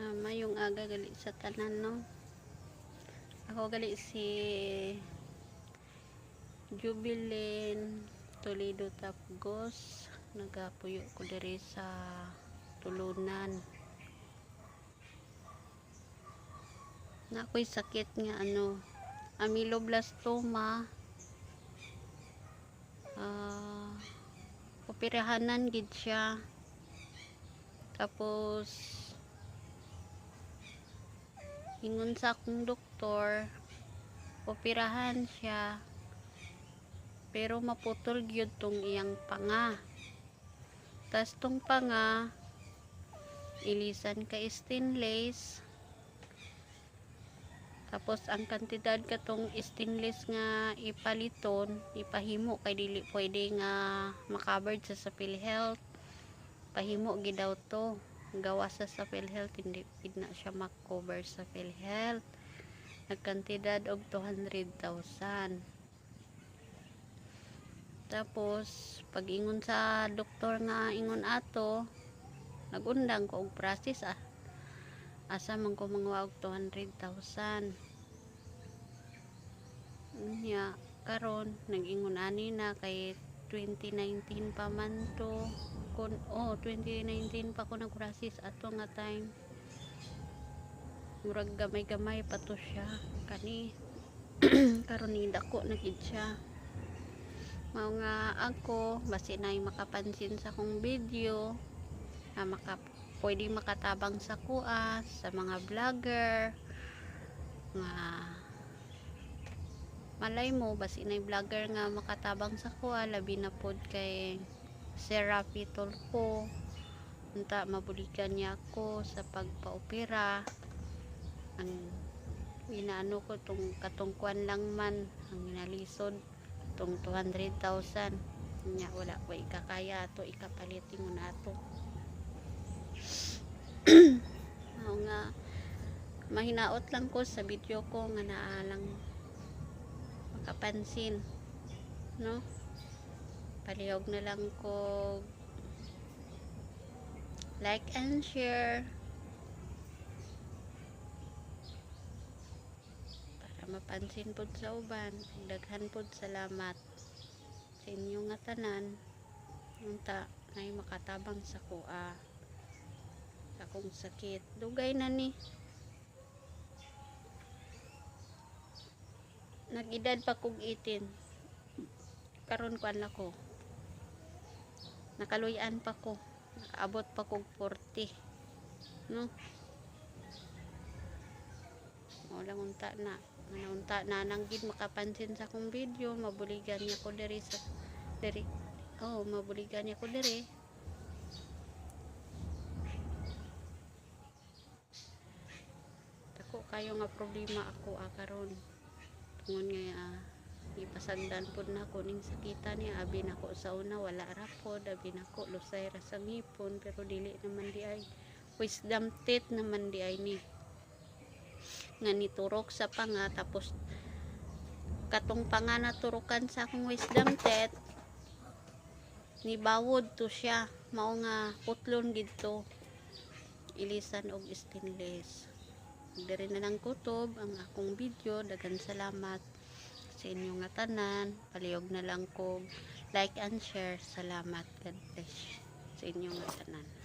Ah, mayong aga gali sa tanan no. Ako gali si Jubilin Toledo Tapgos. Nagapuyo ko diri sa tulunan. Na ako'y sakit nga ano, ameloblastoma. Ah, operahanan gid siya. Tapos ingon sa akong doktor operahan siya pero maputol gyud tong iyang panga. Tas tong panga ilisan ka stainless. Tapos ang kantidad katong stainless nga ipaliton ipahimo kay dili pwede nga makabard sa sa PhilHealth pahimo gid daw to gawa sa sa PhilHealth hindi gid na siya makover sa PhilHealth. Nagkantidad og 200,000 tapos pag ingon sa doktor nga ingon ato nagundang ko og process ah. Asa man ko mga og 200,000 niya karon nag-ingon ani na kay 2019 pa man to. Kun oh 2019 pa ko nag-process ato nga time. Murag gamay-gamay pa to siya. Kani karon ni dako na gid siya. Mao nga ako basi na makapansin sa kong video na maka pwede makatabang sa kuha sa mga vlogger nga malay mo basi na vlogger nga makatabang sa kuha labi na pod kay Serapi Tolpo unta mabulikan niya ako sa pagpaopera. Ang inaano ko tong katungkuan lang man ang inalisod tong 200,000 nya wala ko ikakaya ato ikapalitin mo na ato. Nga mahinaot lang ko sa video ko nga naalang makapansin no? Palihog na lang ko. Like and share. Para mapansin pod sa uban daghan pod salamat sa inyo nga tanan unta nay makatabang sa kuha akong sakit. Dugay na ni nagidad pa kog 18 karon kuan na ko. Nakaluyan pa ko. Nakaabot pa kog 40 no? Wala unta na. Unta na. Nang gid makapansin sa akong video. Mabuligan niya ko diri sa diri oh mabuligan niya ko diri. Dako kayo nga problema ako ah, tungon nga ah, ipasagdan pod na ko ning sakita niya. Abi nako sa una wala ra pod abi nako lusay ra sa pero dili naman di ay wisdom teeth naman di ay ni. Nga niturok sa panga tapos katong panga naturukan sa akong wisdom teeth ni bawod to siya. Mao nga putlon gid to. Ilisan og stainless diri na lang kutob ang akong video. Dagan salamat sa inyo nga tanan palihog na lang ko like and share. Salamat. God bless sa inyo nga tanan